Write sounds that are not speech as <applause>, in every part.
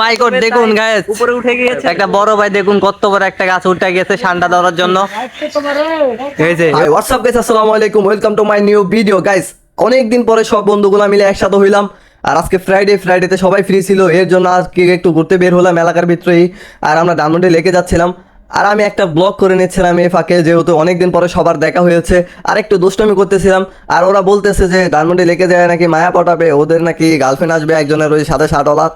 মাই god দেখুন guys উপরে উঠে গিয়েছে। একটা বড় ভাই দেখুন কত বড় একটা গাছ উঠে গেছে ঠান্ডা দেওয়ার জন্য। এই যে। হোয়াটসঅ্যাপ গাইস আসসালামু আলাইকুম welcome to my new video guys অনেক দিন পরে সব বন্ধুগুলো মিলে একসাথে হইলাম। আর আজকে ফ্রাইডে ফ্রাইডেতে সবাই ফ্রি ছিল। এর জন্য আজকে একটু ঘুরতে বের হলাম এলাকার ভিতরেই। আর আমরা ডায়মন্ডে লেকে যাচ্ছিলাম। আর আমি একটা ব্লগ করে নিচ্ছিলাম এই ফাঁকে যেহেতু অনেকদিন পরে সবার দেখা হয়েছে। আর একটু দুষ্টমি করতেছিলাম। আর ওরা বলতেছে যে ডায়মন্ডে লেকে যায় নাকি মায়া পটাবে ওদের নাকি গার্লফ্রেন্ড আসবে একজনের ওই সাথে ষাট অলাত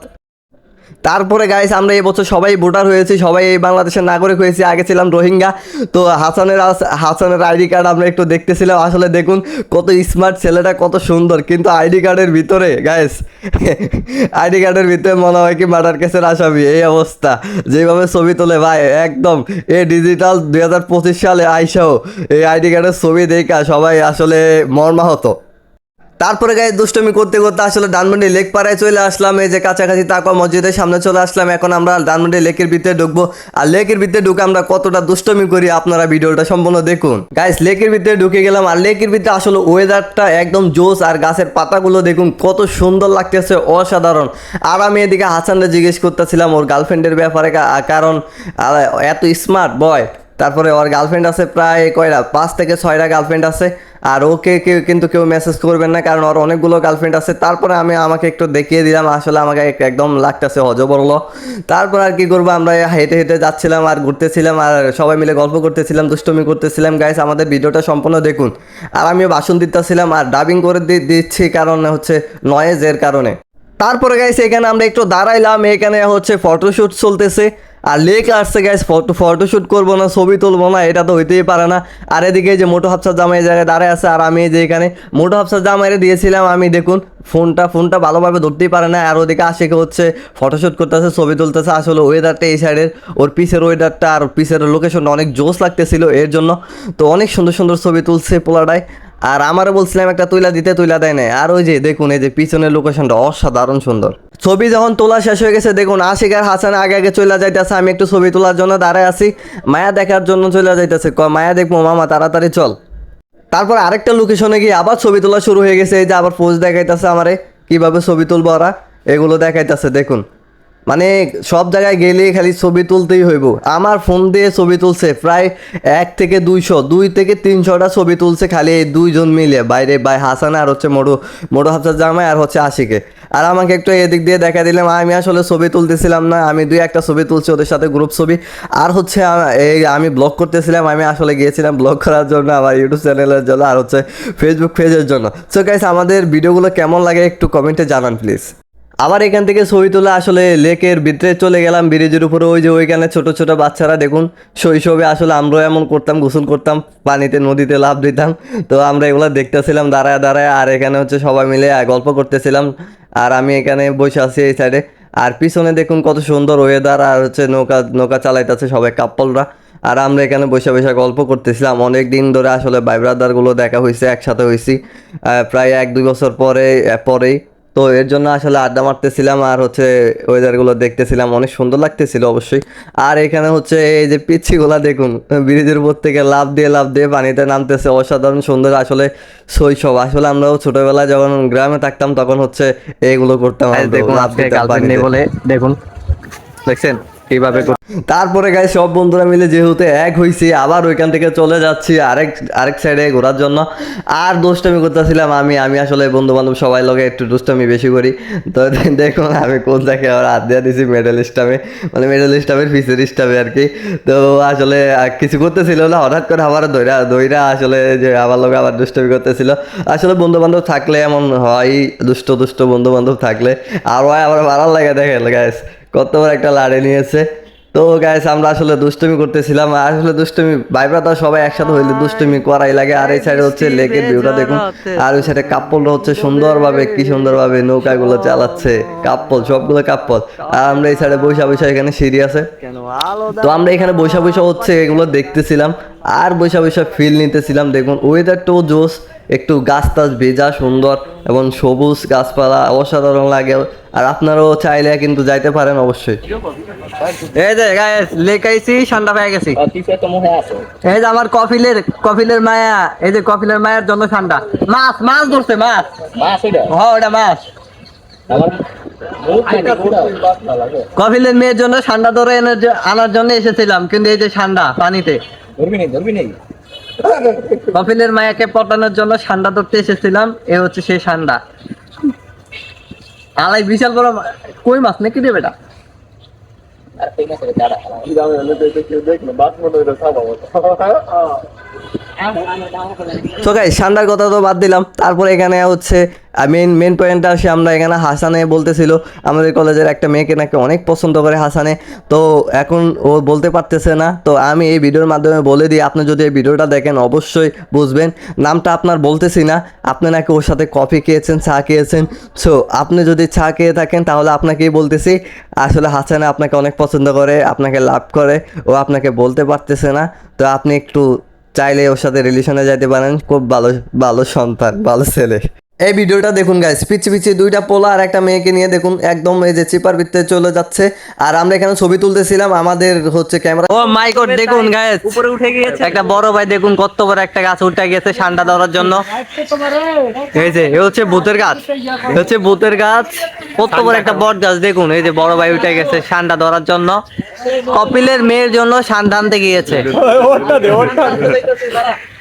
তারপরে গাইস আমরা এবছর সবাই ভোটার হয়েছি, সবাই এই বাংলাদেশের নাগরিক হয়েছি, আগে ছিলাম রোহিঙ্গা। তো হাসানের হাসানের আইডি কার্ড আমরা একটু দেখতেছিলাম, আসলে দেখুন কত স্মার্ট ছেলেটা, কত সুন্দর। কিন্তু আইডি কার্ডের ভিতরে গাইস আইডি কার্ডের ভিতরে মনে হয় কি মার্ডার কেসের আসামি, এই অবস্থা। যেভাবে ছবি তোলে ভাই, একদম এই ডিজিটাল দুই হাজার পঁচিশ সালে আইসাও, এই আইডি কার্ডের ছবি দেখা সবাই আসলে মর্মাহত। তারপরে গায়ে দুষ্টমি করতে করতে আসলে ডানমন্ডি লেক পাড়ায় চলে আসলাম, এই যে কাছাকাছি তাকওয়া মসজিদের সামনে চলে আসলাম। এখন আমরা ডানমন্ডি লেকের ভিতরে ঢুকবো। আর লেকের ভিতরে ঢুকে আমরা কতটা দুষ্টমি করি আপনারা ভিডিওটা সম্পূর্ণ দেখুন। গাইস লেকের ভিতরে ঢুকে গেলাম। আর লেকের ভিতরে আসলে ওয়েদারটা একদম জোস আর গাছের পাতাগুলো দেখুন কত সুন্দর লাগতেছে, অসাধারণ। আর আমি এদিকে হাসানরে জিজ্ঞেস করতেছিলাম ওর গার্লফ্রেন্ডের ব্যাপারে কারণ এত স্মার্ট বয় তারপরে ওর গার্লফ্রেন্ড আছে প্রায় কয়টা? পাঁচ থেকে ছয়টা গার্লফ্রেন্ড আছে। আর ওকে কেউ কিন্তু কেউ মেসেজ করবেন না, কারণ ওর অনেকগুলো গার্লফ্রেন্ড আছে। তারপরে আমি আমাকে একটু দেখিয়ে দিলাম, আসলে আমাকে এক- একদম লাগতেছে অজবরল তারপর আর কি করব, আমরা হেঁটে হেঁটে যাচ্ছিলাম আর ঘুরতেছিলাম আর সবাই মিলে গল্প করতেছিলাম, দুষ্টমি করতেছিলাম। গাইস আমাদের ভিডিওটা সম্পূর্ণ দেখুন। আর আমিও বাসন দিতেছিলাম আর ডাবিং করে দিচ্ছি, কারণ হচ্ছে নয়েজের কারণে। তারপরে গাইস এখানে আমরা একটু দাঁড়াইলাম, এখানে হচ্ছে ফটোশ্যুট চলতেছে। আর লেক আসছে গ্যাস ফটো ফটোশ্যুট করব না, ছবি তুলবো না, এটা তো হইতেই পারে না। আর এদিকে যে মোটো হাফসার জামাই জায়গায় দাঁড়ায় আছে, আর আমি যে এখানে মোটো হাফসার জামাইরে দিয়েছিলাম, আমি দেখুন, ফোনটা ফোনটা ভালোভাবে ধরতেই পারে না, আর ওদিকে আশেকে হচ্ছে ফটোশ্যুট করতেছে, ছবি তুলতেছে, আসলে ওয়েদারটা এই সাইডের ওর পিসের ওয়েদারটা আর পিসের লোকেশনটা অনেক জোস লাগতেছিল, এর জন্য। তো অনেক সুন্দর সুন্দর ছবি তুলছে পোলাটায় আর আমারও বলছিলাম একটা তুইলা দিতে, তুইলা দেয় না আর ওই যে দেখুন, এই যে পিছনের লোকেশনটা অসাধারণ সুন্দর। ছবি যখন তোলা শেষ হয়ে গেছে, দেখুন, আশিক আর হাসান আগে আগে চলে যাইতেছে, আমি একটু ছবি তোলার জন্য দাঁড়ায় আছি। মায়া দেখার জন্য চলে যাইতেছে। ক, মায়া দেখব, মামা, তাড়াতাড়ি চল। তারপর আরেকটা লোকেশনে গিয়ে আবার ছবি তোলা শুরু হয়ে গেছে, এই যে আবার পোজ দেখাইতেছে আমারে। কীভাবে ছবি তুলবো ওরা? এগুলো দেখাইতেছে, দেখুন। মানে সব জায়গায় গেলে খালি ছবি তুলতেই হইব। আমার ফোন দিয়ে ছবি তুলছে প্রায় এক থেকে দুইশো, দুই থেকে তিনশোটা ছবি তুলছে খালি এই দুইজন মিলে। বাইরে বাই হাসান আর হচ্ছে মোড়ো মোড়ো হাফসার জামাই আর হচ্ছে আশিকে। আর আমাকে একটু এদিক দিয়ে দেখা দিলাম, আমি আসলে ছবি তুলতেছিলাম না, আমি দুই একটা ছবি তুলছি ওদের সাথে গ্রুপ ছবি। আর হচ্ছে এই আমি ব্লগ করতেছিলাম, আমি আসলে গিয়েছিলাম ব্লগ করার জন্য আমার ইউটিউব চ্যানেলের জন্য আর হচ্ছে ফেসবুক পেজের জন্য। সো গাইস আমাদের ভিডিওগুলো কেমন লাগে একটু কমেন্টে জানান প্লিজ আবার এখান থেকে ছবি তোলা আসলে লেকের ভিতরে চলে গেলাম, ব্রিজের উপরে। ওই যে ওইখানে ছোট ছোট বাচ্চারা, দেখুন, শৈশবে আসলে আমরাও এমন করতাম, গোসল করতাম, পানিতে, নদীতে লাভ দিতাম। তো আমরা এগুলো দেখতেছিলাম, দাঁড়ায় দাঁড়ায়, আর এখানে হচ্ছে সবাই মিলে গল্প করতেছিলাম। আর আমি এখানে বসে আছি এই সাইডে আর পিছনে দেখুন কত সুন্দর ওয়েদার আর হচ্ছে নৌকা নৌকা চালাইতেছে সবাই কাপ্পলরা আর আমরা এখানে বসে বসে গল্প করতেছিলাম। অনেক দিন ধরে আসলে ভাই ব্রাদারগুলো দেখা হয়েছে একসাথে হয়েছি প্রায় এক দুই বছর পরে পরেই তো এর জন্য আসলে আড্ডা মারতেছিলাম আর হচ্ছে ওয়েদারগুলো দেখতেছিলাম। অনেক সুন্দর লাগতেছিল অবশ্যই। আর এখানে হচ্ছে এই যে পিচ্ছিগুলা দেখুন ব্রিজের উপর থেকে লাভ দিয়ে লাভ দিয়ে পানিতে নামতেছে। অসাধারণ সুন্দর আসলে শৈশব। আসলে আমরাও ছোটবেলায় যখন গ্রামে থাকতাম তখন হচ্ছে এগুলো করতাম দেখুন পানিতে। বলে দেখুন। দেখছেন? কর- তারপরে গাই সব বন্ধুরা মিলে যেহেতু এক হইছি, আবার ওইখান থেকে চলে যাচ্ছি আরেক আরেক সাইডে ঘোরার জন্য। আর দুষ্টামি করতেছিলাম আমি আমি আসলে বন্ধু বান্ধব সবাই লগে একটু দুষ্টামি বেশি করি। তো দেখুন আমি কোন জায়গায় আবার হাত দিয়ে দিছি মেডেল স্টামে মানে মেডেল স্টামের ফিসের স্টামে আর কি। তো আসলে কিছু করতেছিল না, হঠাৎ করে আবার দইরা দইরা আসলে যে আবার লোক আবার দুষ্টমি করতেছিল। আসলে বন্ধু বান্ধব থাকলে এমন হয়, দুষ্ট দুষ্ট বন্ধু বান্ধব থাকলে। আর আবার ভালো লাগে দেখেন গাইস কত বড় একটা লাড়ি নিয়েছে। তো গাইস আমরা আসলে দুষ্টুমি করতেছিলাম। আসলে দুষ্টুমি ভাই ব্রাদার সবাই একসাথে হইলে দুষ্টুমি করাই লাগে। আর এই সাইডে হচ্ছে লেকের ভিউটা দেখুন। আর ওই সাইডে কাপ্পলরা হচ্ছে সুন্দরভাবে কি সুন্দরভাবে নৌকাগুলো চালাচ্ছে। কাপ্পল সবগুলো কাপ্পল। আর আমরা এই সাইডে বৈশা বৈশা এখানে সিঁড়ি আছে। তো আমরা এখানে বৈশা বৈশা হচ্ছে এগুলো দেখতেছিলাম। আর বৈশা বৈশা ফিল নিতেছিলাম। দেখুন ওয়েদার ওয়েদারটাও জোস একটু গাছ টাছ ভেজা, সুন্দর এবং সবুজ গাছপালা, অসাধারণ লাগে আর আপনারাও চাইলে কিন্তু যাইতে পারেন অবশ্যই। এই যে গাইস আইছি ঠান্ডা পেয়ে গেছি। এই যে আমার কফিলের কফিলের মায়া, এই যে কফিলের মায়ের জন্য ঠান্ডা মাছ মাছ ধরছে, মাছ। হ্যাঁ ওটা মাছ। কফিলের মেয়ের জন্য ঠান্ডা ধরে আনার জন্য এসেছিলাম, কিন্তু এই যে ঠান্ডা পানিতে। কফিলের মায়াকে পটানোর জন্য সান্ডা ধরতে এসেছিলাম এ হচ্ছে সেই সান্ডা। আলাই বিশাল বড় কই মাছ নাকি রে বেটা? তো গাই ঠান্ডার কথা তো বাদ দিলাম। তারপর এখানে হচ্ছে মেন মেন পয়েন্টটা আসে আমরা এখানে হাসানে বলতেছিল, আমাদের কলেজের একটা মেয়েকে নাকি অনেক পছন্দ করে হাসানে। তো এখন ও বলতে পারতেছে না। তো আমি এই ভিডিওর মাধ্যমে বলে দিই, আপনি যদি এই ভিডিওটা দেখেন, অবশ্যই বুঝবেন। নামটা আপনার বলতেছি না। আপনি নাকি ওর সাথে কফি খেয়েছেন, চা খেয়েছেন। সো আপনি যদি চা খেয়ে থাকেন, তাহলে আপনাকেই বলতেছি, আসলে হাসানে আপনাকে অনেক পছন্দ করে, আপনাকে লাভ করে। ও আপনাকে বলতে পারতেছে না। তো আপনি একটু চাইলে ওর সাথে রিলেশনে যাইতে পারেন। খুব ভালো ভালো সন্তান ভালো ছেলে। এই ভিডিওটা দেখুন গাইস পিছিয়ে পিছিয়ে দুইটা পোলা আর একটা মেয়েকে নিয়ে দেখুন একদম এই যে চিপার ভিতরে চলে যাচ্ছে। আর আমরা এখানে ছবি তুলতেছিলাম আমাদের হচ্ছে ক্যামেরা ও মাই গড দেখুন গায়েস উপরে উঠে গিয়েছে। একটা বড় ভাই দেখুন কত বড় একটা গাছ উঠে গেছে ঠান্ডা ধরার জন্য। এই যে এ হচ্ছে ভূতের গাছ। এ হচ্ছে ভূতের গাছ। কত বড় একটা বট গাছ দেখুন এই যে বড় ভাই উঠে গেছে ঠান্ডা ধরার জন্য। কপিলের মেয়ের জন্য ঠান্ডা আনতে গিয়েছে।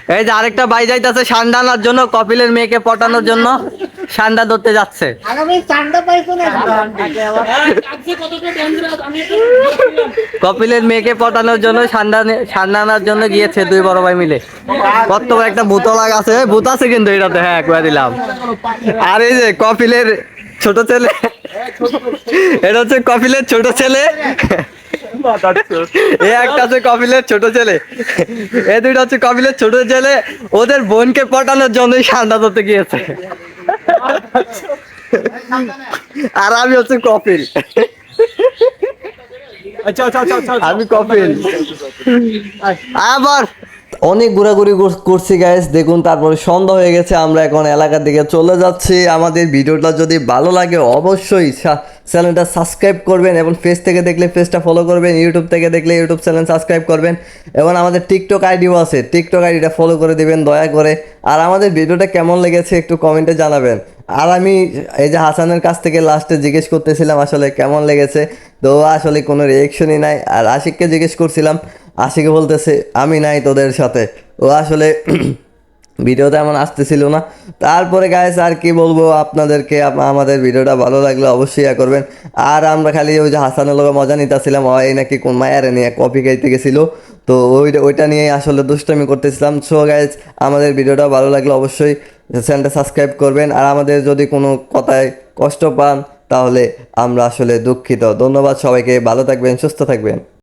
এই যে আরেকটা ভাই যাইতেছে ঠান্ডা আনার জন্য কপিলের মেয়েকে পটানোর জন্য ঠান্ডা ধরতে যাচ্ছে। আগামী চান্ডা পাইছো না? কপিলের মেয়েকে পটানোর জন্য ঠান্ডা নে- ঠান্ডা জন্য গিয়েছে দুই বড় ভাই মিলে। কত একটা ভূতলা আছে ভূত আছে কিন্তু এটাতে হ্যাঁ কয়ে দিলাম। আর এই যে কপিলের ছোট ছেলে এটা হচ্ছে কপিলের ছোট ছেলে। এ একটা হচ্ছে কপিলের ছোট ছেলে। এ দুইটা হচ্ছে কপিলের ছোট ছেলে। ওদের বোনকে পটানোর জন্যই ঠান্ডা ধরতে গিয়েছে। আর আমি হচ্ছে কপিল। আমি কপিল। আবার অনেক ঘোরাঘুরি কর- করছি গাইস দেখুন তারপরে সন্ধ্যা হয়ে গেছে, আমরা এখন এলাকার দিকে চলে যাচ্ছি। আমাদের ভিডিওটা যদি ভালো লাগে অবশ্যই চ্যানেলটা সাবস্ক্রাইব করবেন এবং ফেস থেকে দেখলে ফেসটা ফলো করবেন ইউটিউব থেকে দেখলে ইউটিউব চ্যানেল সাবস্ক্রাইব করবেন এবং আমাদের টিকটক আইডিও আছে টিকটক আইডিটা ফলো করে দিবেন দয়া করে। আর আমাদের ভিডিওটা কেমন লেগেছে একটু কমেন্টে জানাবেন। আর আমি এই যে হাসানের কাছ থেকে লাস্টে জিজ্ঞেস করতেছিলাম আসলে কেমন লেগেছে, তো আসলে কোনো রিয়েকশনই নাই। আর আশিককে জিজ্ঞেস করছিলাম আশিকে বলতেছে, আমি নাই তোদের সাথে। ও আসলে <clears throat> ভিডিওতে এমন আসতেছিল না। তারপরে গাইস আর কি বলব আপনাদেরকে আমাদের ভিডিওটা ভালো লাগলে অবশ্যই ইয়া করবেন। আর আমরা খালি ওই যে হাসানের লোক মজা নিতেছিলাম ওই নাকি কোন মায়ের নিয়ে কপি খাইতে গেছিল। তো ওইটা ওইটা নিয়েই আসলে দুষ্টামি করতেছিলাম। সো গাইজ আমাদের ভিডিওটা ভালো লাগলে অবশ্যই চ্যানেলটা সাবস্ক্রাইব করবেন। আর আমাদের যদি কোনো কথায় কষ্ট পান, তাহলে আমরা আসলে দুঃখিত। ধন্যবাদ সবাইকে, ভালো থাকবেন, সুস্থ থাকবেন।